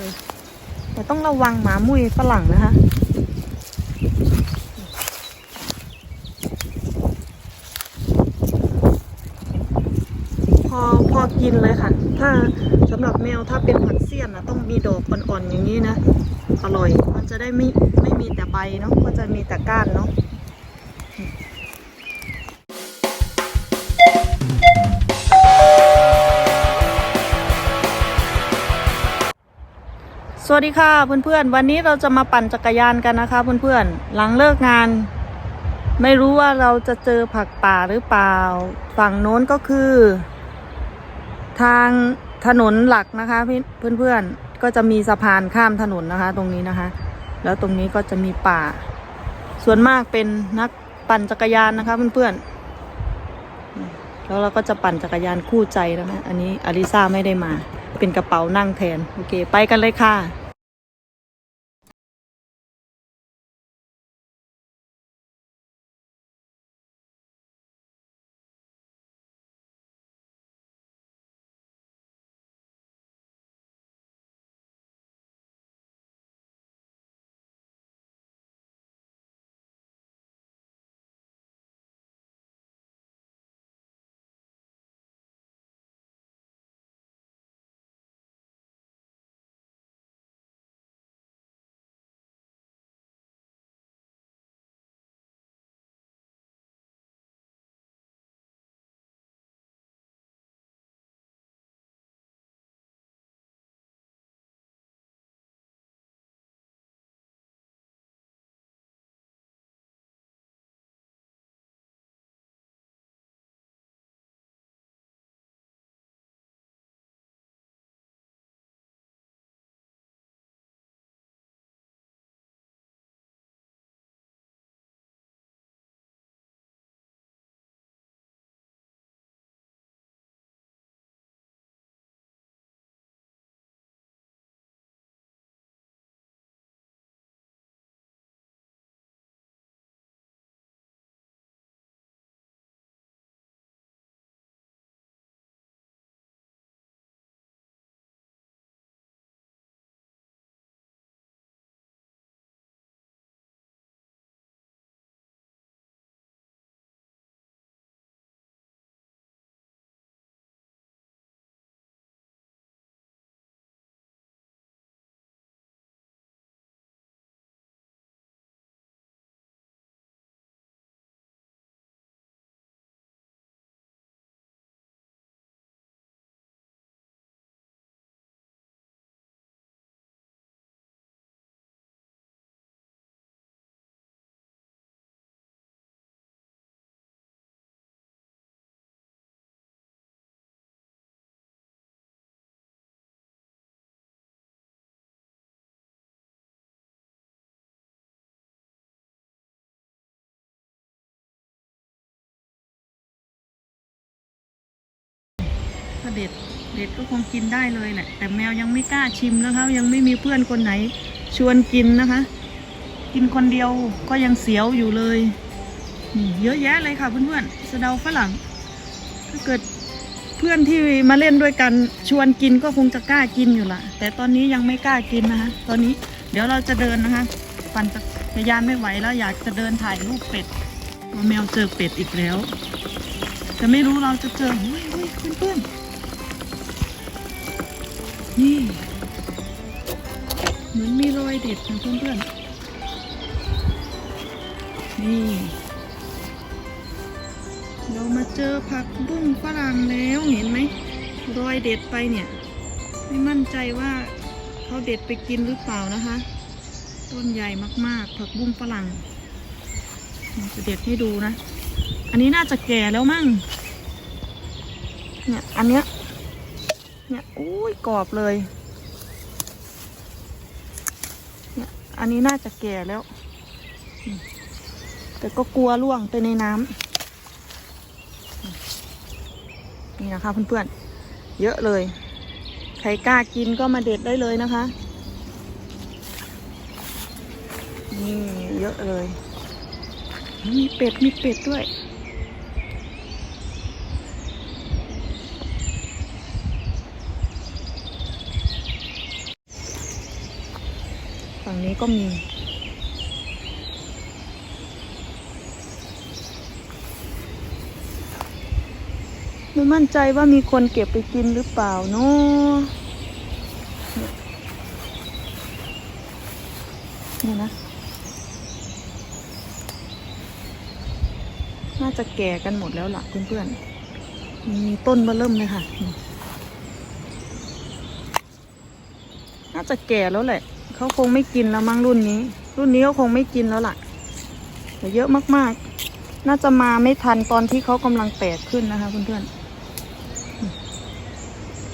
เลย แต่ต้องระวังหมามุ้ยฝรั่งนะคะพอพอกินเลยค่ะ ถ้าสำหรับแมวถ้าเป็นผักเสี้ยนนะต้องมีดอกอ่อนๆอย่างนี้นะ อร่อย มันจะได้ไม่ไม่มีแต่ใบเนาะ ก็จะมีแต่ก้านเนาะ สวัสดีค่ะเพื่อนๆ วันนี้เราจะมาปั่นจักรยานกันนะคะเพื่อนๆ หลังเลิกงาน ไม่รู้ว่าเราจะเจอผักป่าหรือเปล่า ฝั่งโน้นก็คือ ทางถนนหลักนะคะเพื่อนๆ ก็จะมีสะพานข้ามถนนนะคะ ตรงนี้นะคะ แล้วตรงนี้ก็จะมีป่า ส่วนมากเป็นนักปั่นจักรยานนะคะเพื่อนๆ แล้วเราก็จะปั่นจักรยานคู่ใจนะคะ อันนี้อลิซาไม่ได้มา เป็นกระเป๋านั่งแทน โอเค ไปกันเลยค่ะ ถ้าเด็ดเด็ดก็คงกินได้เลยแหละ แต่แมวยังไม่กล้าชิมนะคะ ยังไม่มีเพื่อนคนไหนชวนกินนะคะ กินคนเดียวก็ยังเสียวอยู่เลยนี่เยอะแยะเลยค่ะเพื่อนๆสะเดาฝรั่งถ้าเกิดเพื่อนที่มาเล่นด้วยกันชวนกินก็คงจะกล้ากินอยู่ละแต่ตอนนี้ยังไม่กล้ากินนะคะ ตอนนี้เดี๋ยวเราจะเดินนะคะปั่นจักรยานไม่ไหวแล้วอยากจะเดินถ่ายรูปเป็ดว่าแมวเจอเป็ดอีกแล้วแต่ไม่รู้เราจะเจอเฮ้ยเฮ้ยเพื่อนๆ นี่ เหมือนมีรอยเด็ดนะเพื่อนๆ นี่ เรามาเจอผักบุ้งฝรั่งแล้วเห็นไหม รอยเด็ดไปเนี่ย ไม่มั่นใจว่าเขาเด็ดไปกินหรือเปล่านะคะ ต้นใหญ่มากๆ ผักบุ้งฝรั่งจะเด็ดให้ดูนะ อันนี้น่าจะแก่แล้วมั้งเนี่ย อันเนี้ย เนี่ยอุ้ยกรอบเลย เนี่ย อันนี้น่าจะแก่แล้ว แต่ก็กลัวล่วงไปในน้ำนี่นะคะเพื่อนๆ เยอะเลย ใครกล้ากินก็มาเด็ดได้เลยนะคะ นี่เยอะเลย มีเป็ด มีเป็ดด้วย นี้ก็มีไม่มั่นใจว่ามีคนเก็บไปกินหรือเปล่าเนาะเนี่ยนะ น่าจะแก่กันหมดแล้วล่ะเพื่อนๆ มีต้นมาเริ่มเลยค่ะ น่าจะแก่แล้วแหละ เขาคงไม่กินแล้วมั้งรุ่นนี้ รุ่นนี้เขาคงไม่กินแล้วล่ะแต่เยอะมากๆ น่าจะมาไม่ทันตอนที่เขากำลังแตกขึ้นนะคะเพื่อนๆ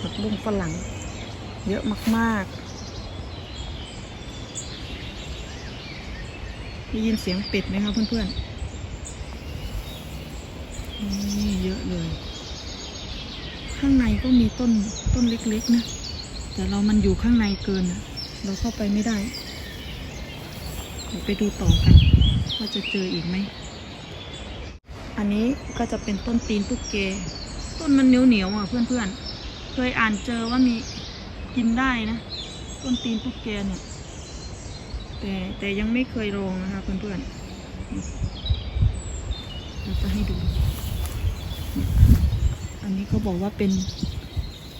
ผักบุ้งฝรั่ง เยอะมากๆได้ยินเสียงเป็ดไหมคะเพื่อนๆนี่เยอะเลย ข้างในก็มีต้นต้นเล็กๆนะแต่เรามันอยู่ข้างในเกินอะ เราเข้าไปไม่ได้เดี๋ยวไปดูต่อกัน ว่าจะเจออีกไหม อันนี้ก็จะเป็นต้นตีนตุ๊กแกต้นมันเหนียวเหนียวอะเพื่อนๆเคยอ่านเจอว่ามีกินได้นะ ต้นตีนตุ๊กแกเนี่ยแต่แต่ยังไม่เคยลองนะคะเพื่อนๆเราจะให้ดู อันนี้เขาบอกว่าเป็น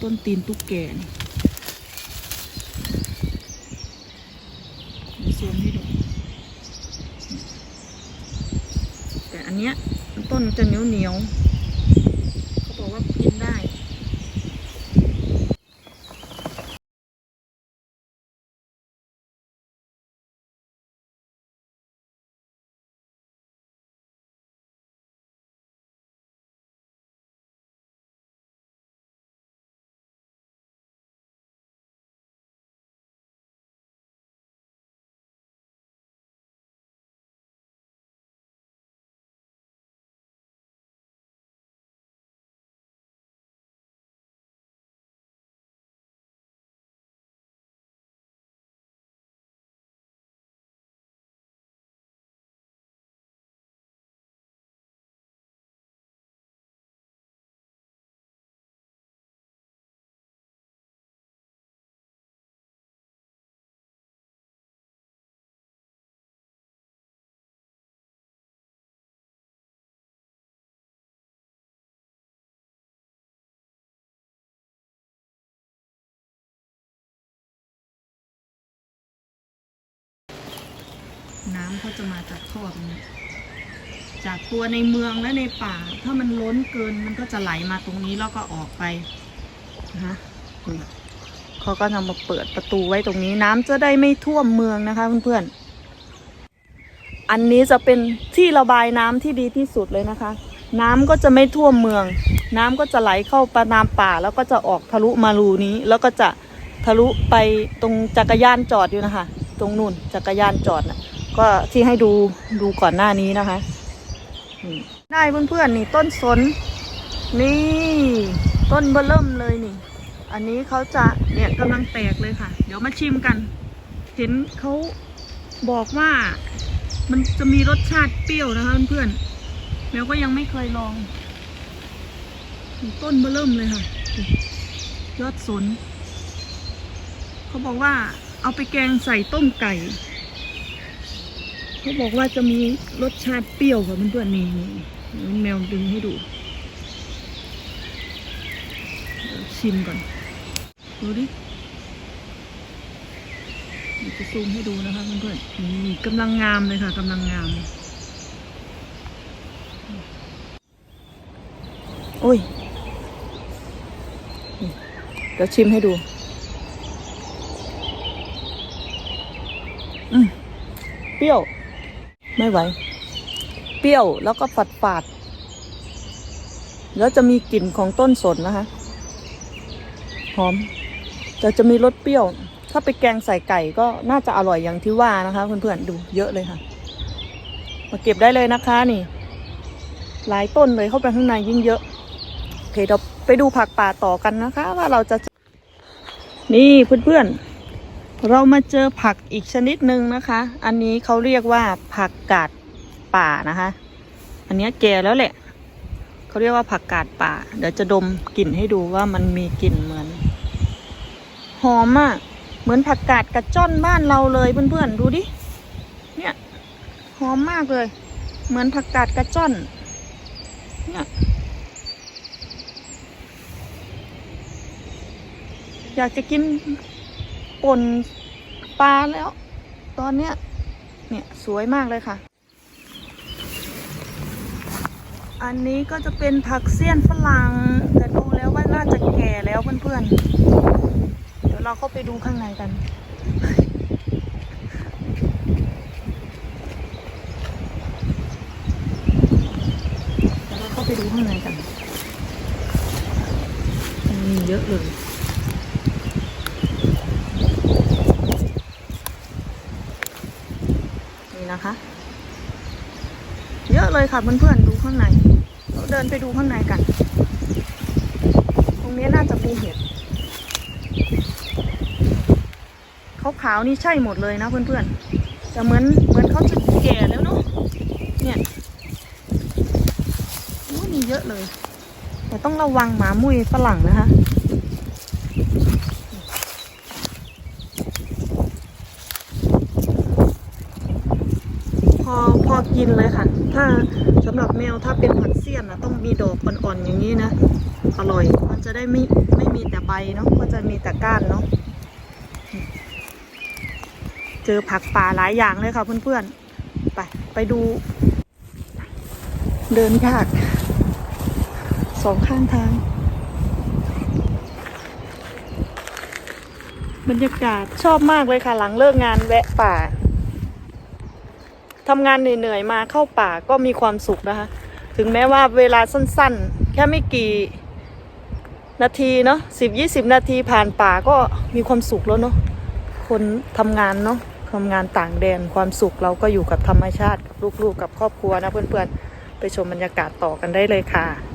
ต้นตีนตุ๊กแกนี่เดี๋ยวซูมให้ดู แต่อันเนี้ย ต้นจะเหนียวเหนียวเขาบอกว่ากินได้ น้ำเขาจะมาจากท่อตรงนี้จากตัวในเมืองและในป่า ถ้ามันล้นเกินมันก็จะไหลมาตรงนี้แล้วก็ออกไปนะคะเขาก็จะมาเปิดประตูไว้ตรงนี้น้ำจะได้ไม่ท่วมเมืองนะคะเพื่อนๆอันนี้จะเป็นที่ระบายน้ำที่ดีที่สุดเลยนะคะ น้ำก็จะไม่ท่วมเมือง น้ำก็จะไหลเข้าประนามป่า แล้วก็จะออกทะลุมารูนี้ แล้วก็จะทะลุไปตรงจักรยานจอดอยู่นะคะ ตรงนู่นจักรยานจอดน่ะ ก็ที่ให้ดูดูก่อนหน้านี้นะคะนี่ได้เพื่อนๆนี่ต้นสน นี่ ต้นเบอเริ่มเลยนี่ อันนี้เขาจะเนี่ยกำลังแตกเลยค่ะ เดี๋ยวมาชิมกัน เห็นเขาบอกว่ามันจะมีรสชาติเปรี้ยวนะคะเพื่อนๆแมวก็ยังไม่เคยลอง ต้นเบอเริ่มเลยค่ะ ยอดสน เขาบอกว่าเอาไปแกงใส่ต้มไก่ เขาบอกว่าจะมีรสชาติเปรี้ยวค่ะเพื่อนๆนี่นี่แมวดึงให้ดู ชิมก่อน ดูดิจะซูมให้ดูนะคะเพื่อนๆนี่กำลังงามเลยค่ะกำลังงาม โอ้ยนี่เดี๋ยวชิมให้ดู อืมเปรี้ยว ไม่ไหว เปรี้ยวแล้วก็ฝาดฝาดแล้วจะมีกลิ่นของต้นสนนะคะ หอมจะจะมีรสเปรี้ยว ถ้าไปแกงใส่ไก่ก็น่าจะอร่อยอย่างที่ว่านะคะเพื่อนๆดูเยอะเลยค่ะ มาเก็บได้เลยนะคะนี่ หลายต้นเลยเข้าไปข้างในยิ่งเยอะโอเคเราไปดูผักป่าต่อกันนะคะ ว่าเราจะ นี่เพื่อนๆ เรามาเจอผักอีกชนิดหนึ่งนะคะ อันนี้เขาเรียกว่าผักกาดป่านะคะ อันนี้แก่แล้วแหละ เขาเรียกว่าผักกาดป่า เดี๋ยวจะดมกลิ่นให้ดูว่ามันมีกลิ่นเหมือน หอมอะ เหมือนผักกาดกระจ้อนบ้านเราเลยเพื่อนๆ ดูดิ เนี่ย หอมมากเลย เหมือนผักกาดกระจ้อน เนี่ย อยากจะกิน ป่นปลาแล้ว ตอนเนี้ยเนี่ยสวยมากเลยค่ะ อันนี้ก็จะเป็นผักเสี้ยนฝรั่งแต่ดูแล้วว่าน่าจะแก่แล้วเพื่อนๆ เดี๋ยวเราเข้าไปดูข้างในกัน เดี๋ยวเราเข้าไปดูข้างในกัน มีเยอะเลย นี่นะคะ เยอะเลยค่ะเพื่อนๆดูข้างในเราเดินไปดูข้างในกัน ตรงนี้น่าจะมีเห็ดเขาขาวนี่ใช่หมดเลยนะเพื่อนๆจะเหมือนเหมือนเขาจะแก่แล้วเนาะเนี่ยโอ้มีเยอะเลย แต่ต้องระวังหมามุ้ยฝรั่งนะคะ พอพอ กินเลยค่ะ ถ้าสำหรับแมวถ้าเป็นผักเสี้ยนนะต้องมีดอกอ่อนๆอย่างนี้นะ อร่อย มันจะได้ไม่ไม่มีแต่ใบเนาะ ก็จะมีแต่ก้านเนาะ เจอผักป่าหลายอย่างเลยค่ะเพื่อนๆ ไปไปดู เดินยากสองข้างทาง บรรยากาศชอบมากเลยค่ะ หลังเลิกงานแวะป่า ทำงานเหนื่อยๆมาเข้าป่าก็มีความสุขนะคะ ถึงแม้ว่าเวลาสั้นๆ แค่ไม่กี่นาทีเนาะสิบยี่สิบนาทีผ่านป่าก็มีความสุขแล้วเนาะคนทำงานเนาะทำงานต่างแดนความสุขเราก็อยู่กับธรรมชาติกับลูกๆกับครอบครัวนะเพื่อนๆ ไปชมบรรยากาศต่อกันได้เลยค่ะ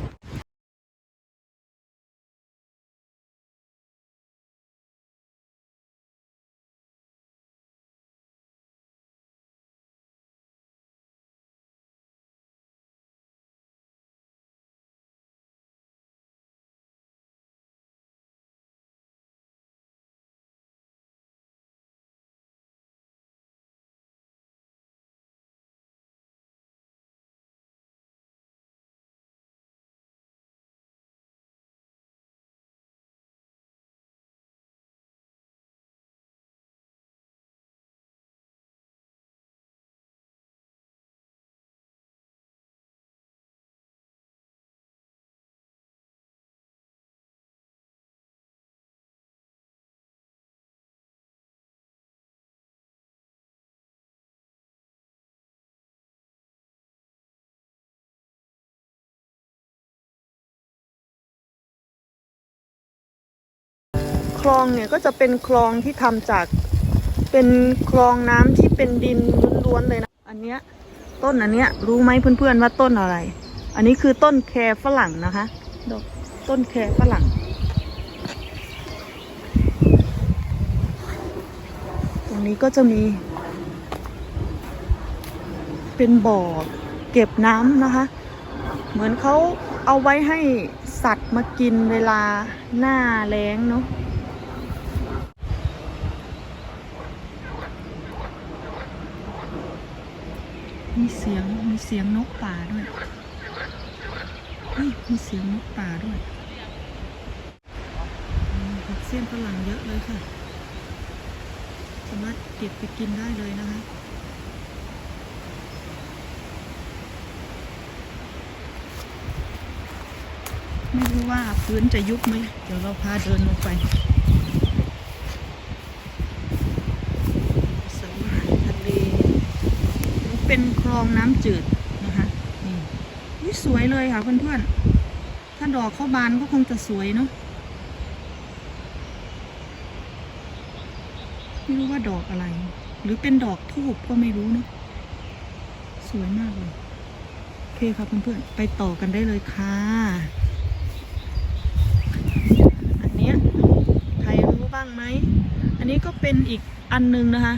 คลองเนี่ยก็จะเป็นคลองที่ทำจากเป็นคลองน้ำที่เป็นดินล้วนๆเลยนะ อันเนี้ยต้นอันเนี้ยรู้ไหมเพื่อนๆว่าต้นอะไร อันนี้คือต้นแครฝรั่งนะคะดอกต้นแครฝรั่ง ตรงนี้ก็จะมี เป็นบ่อเก็บน้ำนะคะ เหมือนเขาเอาไว้ให้สัตว์มากินเวลาหน้าแล้งเนาะ สียงมีเสียงนกป่าด้วยเฮ้ยมีเสียงนกป่าด้วยผักเสี้ยนฝรั่งเยอะเลยค่ะ สามารถเก็บไปกินได้เลยนะคะไม่รู้ว่าพื้นจะยุบไหม เดี๋ยวเราพาเดินลงไปสายอาหารทะเล เป็นคล องน้ำจืดนะคะนี่สวยเลยค่ะเพื่อนๆ ถ้าดอกเข้าบานก็คงจะสวยเนาะไม่รู้ว่าดอกอะไร หรือเป็นดอกทูบก็ไม่รู้เนาะสวยมากเลย โอเคค่ะเพื่อนๆ ไปต่อกันได้เลยค่ะอันเนี้ยใครรู้บ้างไหม อันนี้ก็เป็นอีกอันหนึงนะคะ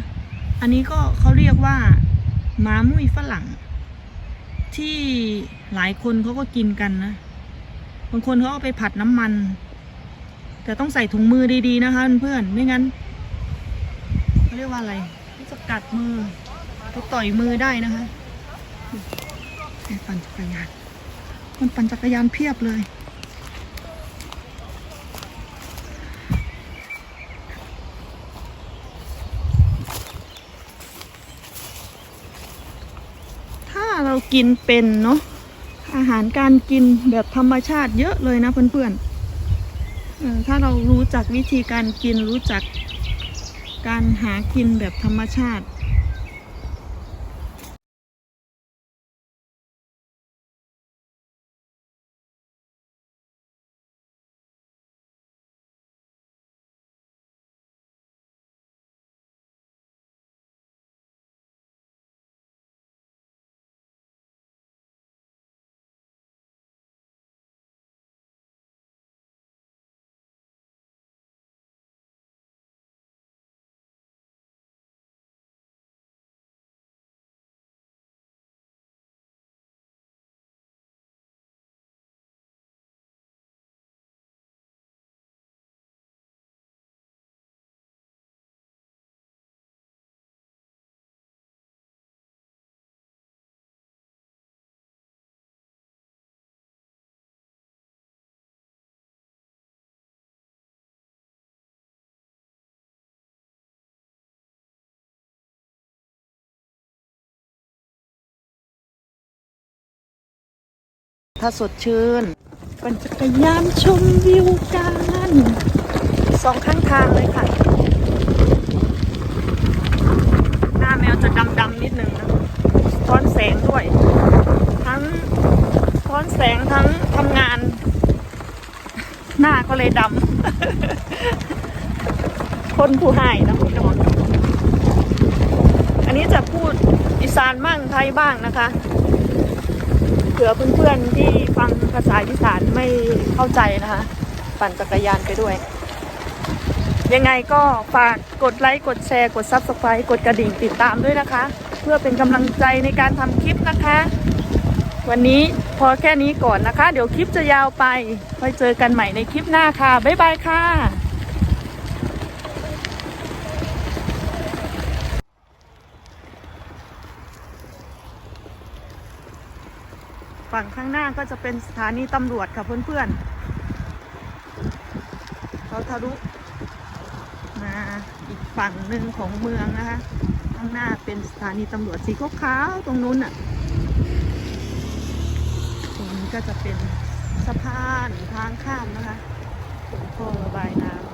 อันนี้ก็เขาเรียกว่า มามุ้ยฝรั่ง ที่หลายคนเขาก็กินกันนะ บางคนเขาเอาไปผัดน้ำมัน แต่ต้องใส่ถุงมือดีๆนะคะเพื่อนไม่งั้นเขาเรียกว่าอะไรสกัดมือก็ต่อยมือได้นะคะปั่นจักรยาน มันปั่นจักรยานเพียบเลย ถ้าเรา กินเป็นเนาะอาหารการกินแบบธรรมชาติเยอะเลยนะเพื่อนๆถ้าเรารู้จักวิธีการกินรู้จักการหากินแบบธรรมชาติ ถ้าสดชื่นปั่นจักรยานชมวิวกันสองข้างทางเลยค่ะ หน้าแมวจะดำๆนิดนึงนะท้อนแสงด้วย ทั้งท้อนแสงทั้งทำงาน หน้าก็เลยดำ คนผู้ให้นะพี่น้องอันนี้จะพูดอีสานบ้างไทยบ้างนะคะ เผื่อเพื่อนๆที่ฟังภาษาอีสานไม่เข้าใจนะคะ ปั่นจักรยานไปด้วย ยังไงก็ฝากกดไลค์ กดแชร์ กด Subscribe กดกระดิ่งติดตามด้วยนะคะ เพื่อเป็นกำลังใจในการทำคลิปนะคะ วันนี้พอแค่นี้ก่อนนะคะ เดี๋ยวคลิปจะยาวไปไว้เจอกันใหม่ในคลิปหน้าค่ะ บ๊ายบายค่ะ ฝั่งข้างหน้าก็จะเป็นสถานีตำรวจค่ะเพื่อนๆเขาทะลุมาอีกฝั่งหนึ่งของเมืองนะคะ ข้างหน้าเป็นสถานีตำรวจสีขาวๆตรงนู้นน่ะตรงนี้ก็จะเป็นสะพานทางข้ามนะคะท่อระบายน้ำ